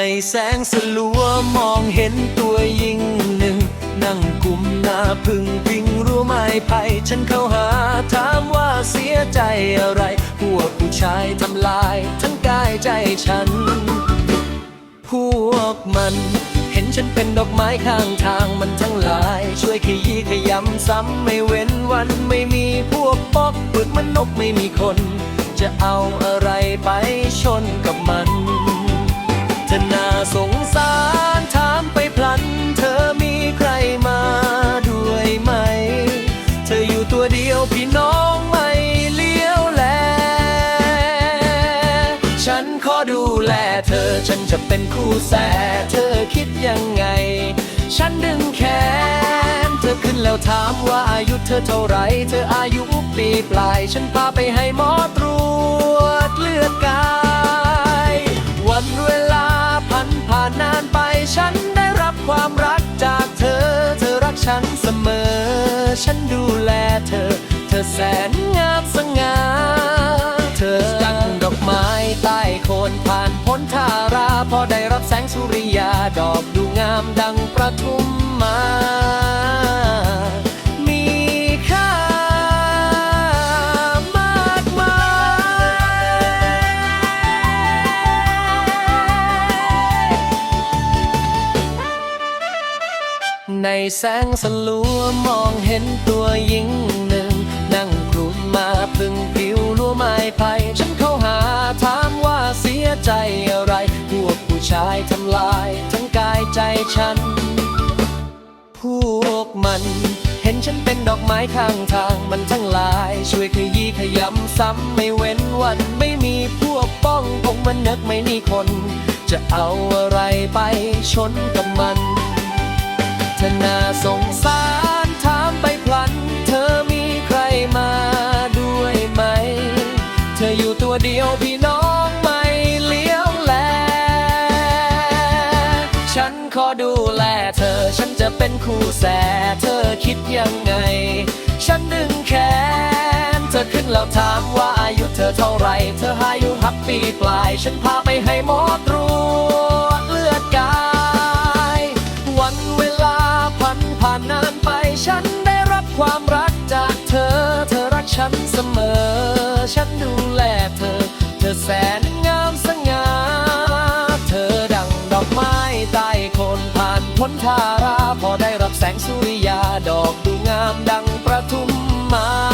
ในแสงสลัวมองเห็นตัวยิงหนึ่ง นั่งกุมหน้าพึ่งพิงรู้ไหมภัยฉันเข้าหาถามว่าเสียใจอะไร พวกผู้ชายทำลาย ทั้งกายใจฉัน พวกมันเห็นฉันเป็นดอกไม้ข้างทางมันทั้งหลาย ช่วยขยี้ขยำซ้ำไม่เว้นวันไม่มีพวกปอกปึกมันนกไม่มีคน จะเอาอะไรไปชน แลเธอ ฉันจะเป็นคู่แสเธอคิดยังไง ฉันดึงแขน เธอขึ้นแล้วถามว่าอายุเธอเท่าไร เธออายุปีปลาย ฉันพาไปให้หมอตรวจเลือดกาย วันเวลาพันผ่านนานไป ฉันได้รับความรักจากเธอ เธอรักฉันเสมอ ฉันดูแลเธอ ทาราพอได้รับแสงสุริยา ดอกดูงามดังประทุมมา มีค่ามากมายในแสงสลัวมองเห็นตัวหญิงหนึ่ง นั่งกลุ่มมาพึ่งผิวลัวไม้ไผ่ายทั้งกายใจฉัน พวกมัน เห็นฉันเป็นดอกไม้ข้างทางมันทั้งหลาย ช่วยขยี้ขยำซ้ำไม่เว้นวันไม่มีพวกป้องคงมันนึกไม่นี่คน จะเอาอะไรไปชนกับมันธนาสงสาร เป็นคู่แสเธอคิดยังไง ฉันดึงแขน เธอขึ้นแล้วถามว่าอายุเธอเท่าไร เธออายุหักปีปลาย ฉันพาไปให้หมอตรวจเลือดกาย วันเวลาพันผ่านนานไป ฉันได้รับความรักจากเธอ เธอรักฉันเสมอ ฉันดูแลเธอ เธอแสนงามสง่า เธอดังดอกไม้ใต้คน ผลทาราพอได้รับแสงสุริยาดอกดูงามดังประทุมมา